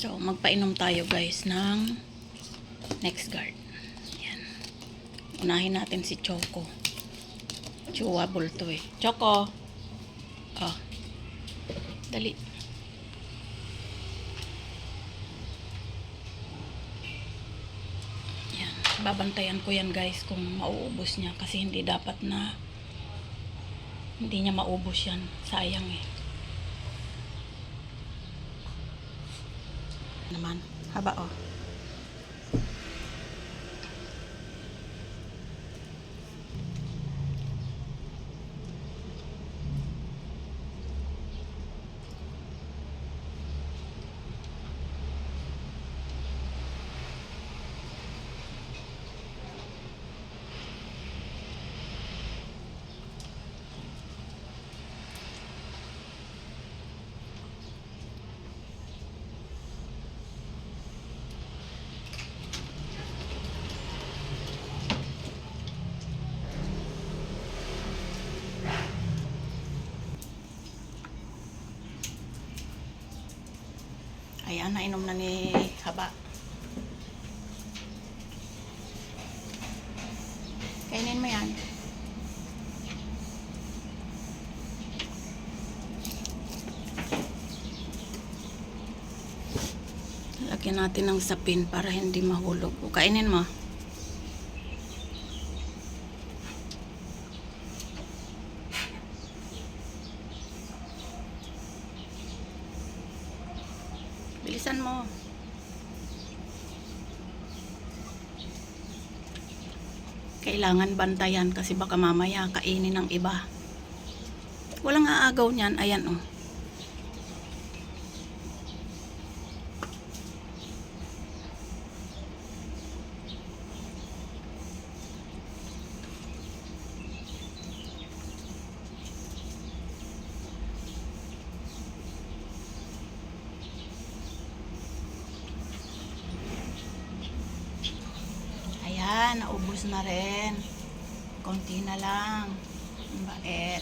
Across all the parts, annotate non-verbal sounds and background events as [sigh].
So, magpainom tayo guys ng next guard. Yan. Unahin natin si Choco. Chewable to eh. Choco! Oh. Dali. Yan. Babantayan ko yan guys kung mauubos niya kasi hindi dapat na hindi niya maubos yan. Sayang eh. Naman. Haba oh. Ayan, nainom na ni Haba. Kainin mo yan. Lagyan natin ng sapin para hindi mahulog. O, kainin mo. Bilisan mo. Kailangan bantayan kasi baka mamaya kainin ng iba. Walang aagaw niyan. Ayan oh. Ayan, naubos na rin. Konti na lang. Ang bait.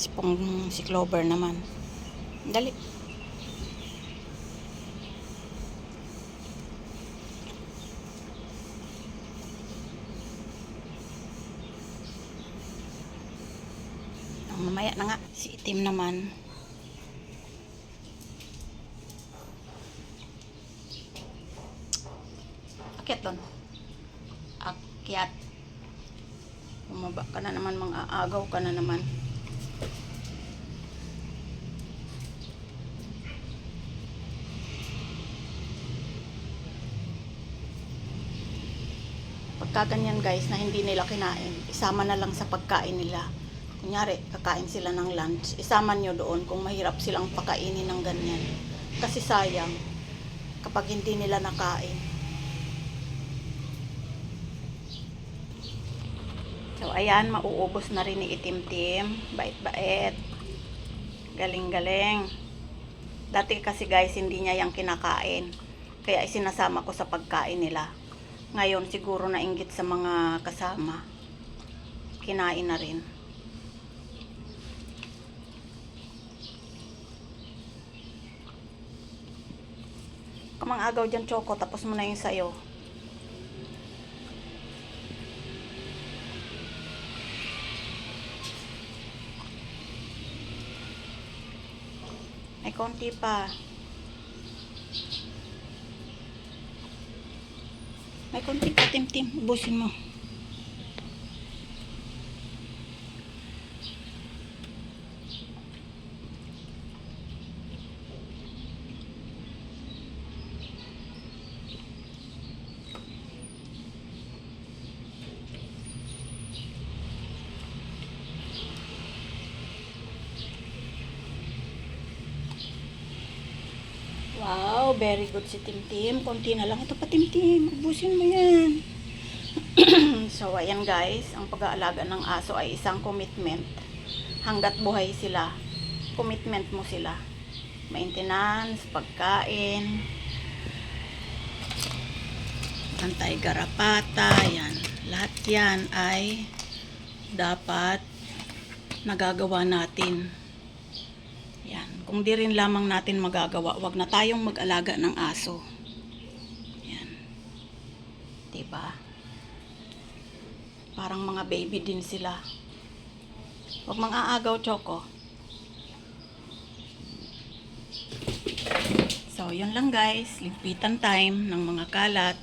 Si Pong, si Clover naman. Dali. Mamaya na nga. Si Itim naman. Akyat doon. Akyat. Bumaba ka na naman, mga aagaw ka na naman. Pagka ganyan guys na hindi nila kinain, isama na lang sa pagkain nila. Kunyari, kakain sila ng lunch, isama nyo doon kung mahirap silang pakainin ng ganyan. Kasi sayang, kapag hindi nila nakain. So, ayan, mauubos na rin ni Itim-Tim. Bait-bait. Galing-galing. Dati kasi guys, hindi niya yung kinakain. Kaya isinasama ko sa pagkain nila. Ngayon, siguro nainggit sa mga kasama. Kinain na rin. Kamang agaw dyan, Choco. Tapos mo na yung sayo. May konti pa. May konti pa, Tim-Tim. Ubusin mo. Wow, very good si Timtim. Konti na lang. Ito pa Timtim. Ubusin mo yan. [clears throat] so, ayan guys. Ang pag-aalaga ng aso ay isang commitment. Hanggat buhay sila. Commitment mo sila. Maintenance, pagkain, pantay garapata, yan. Lahat yan ay dapat nagagawa natin. Kung di rin lamang natin magagawa, wag na tayong mag-alaga ng aso. Yan. 'Di ba? Parang mga baby din sila. Huwag mang aagaw, Choco. So, yun lang guys. Lipitan time ng mga kalat.